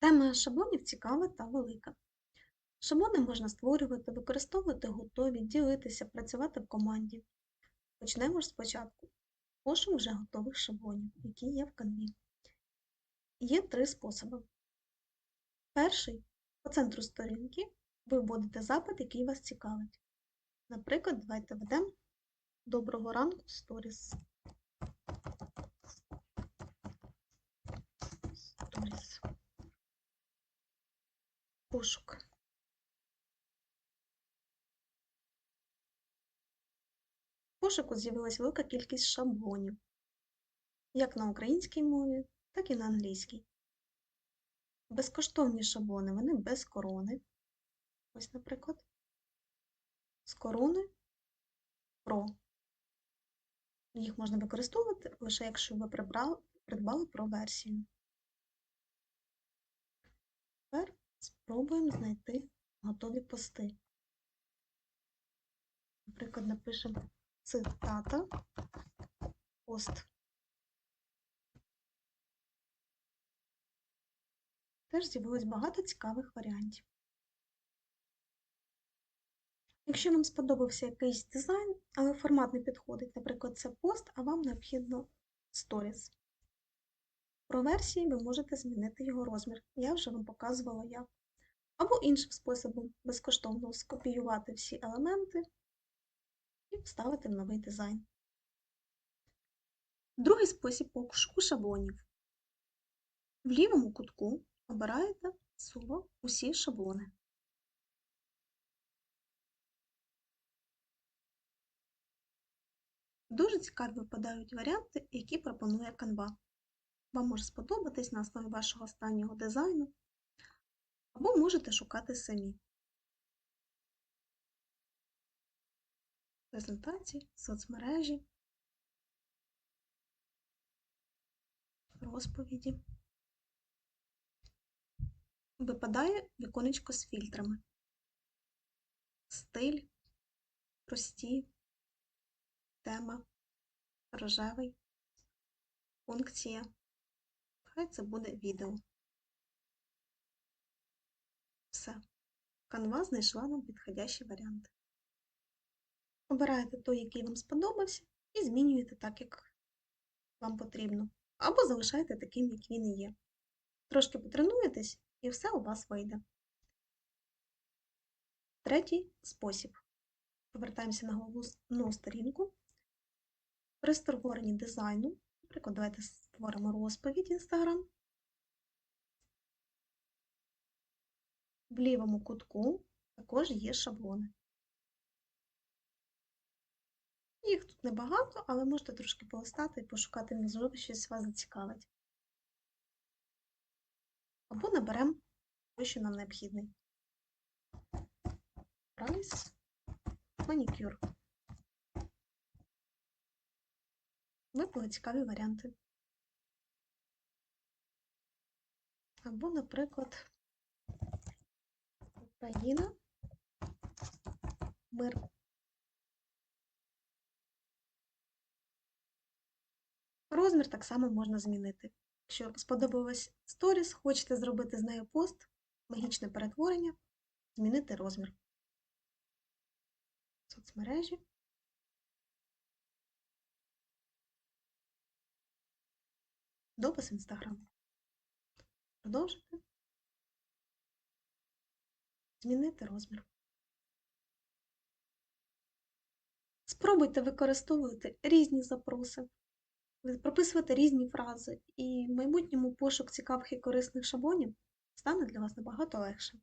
Тема шаблонів цікава та велика. Шаблони можна створювати, використовувати готові, ділитися, працювати в команді. Почнемо ж спочатку. Пошук вже готових шаблонів, які є в канві. Є три способи. Перший по центру сторінки ви вводите запит, який вас цікавить. Наприклад, давайте введемо Доброго ранку сторіс. Сторіс. Пошук. В пошуку з'явилась велика кількість шаблонів, як на українській мові, так і на англійській. Безкоштовні шаблони, вони без корони. Ось, наприклад, з корони Pro. Їх можна використовувати лише якщо ви придбали Pro версію. Спробуємо знайти готові пости. Наприклад, напишемо цитата пост. Теж з'явилось багато цікавих варіантів. Якщо вам сподобався якийсь дизайн, але формат не підходить, наприклад, це пост, а вам необхідно сторіс. Про версії ви можете змінити його розмір. Я вже вам показувала як. Або іншим способом безкоштовно скопіювати всі елементи і вставити в новий дизайн. Другий спосіб пошуку шаблонів. В лівому кутку обираєте слово Усі шаблони. Дуже цікаві випадають варіанти, які пропонує Canva. Вам може сподобатись на основі вашого останнього дизайну, або можете шукати самі. Презентації, соцмережі, розповіді. Випадає віконечко з фільтрами. Стиль, прості, тема, рожевий, функція. Хай це буде відео. Все. Canva знайшла нам підходящий варіант. Обираєте той, який вам сподобався, і змінюєте так, як вам потрібно. Або залишаєте таким, як він і є. Трошки потренуєтесь, і все у вас вийде. Третій спосіб. Повертаємося на головну сторінку. При створенні дизайну, наприклад, давайте створимо розповідь Instagram. В лівому кутку також є шаблони. Їх тут небагато, але можете трошки полистати і пошукати, можливо, щось вас зацікавить. Або наберемо той, що нам необхідний. Прайс, манікюр. Випали цікаві варіанти. Або, наприклад, Україна, мир. Розмір так само можна змінити. Якщо сподобалось сторіс, хочете зробити з нею пост, магічне перетворення, змінити розмір. Соцмережі. Допис Інстаграм. Продовжити. Змінити розмір. Спробуйте використовувати різні запроси, прописувати різні фрази, і в майбутньому пошук цікавих і корисних шаблонів стане для вас набагато легше.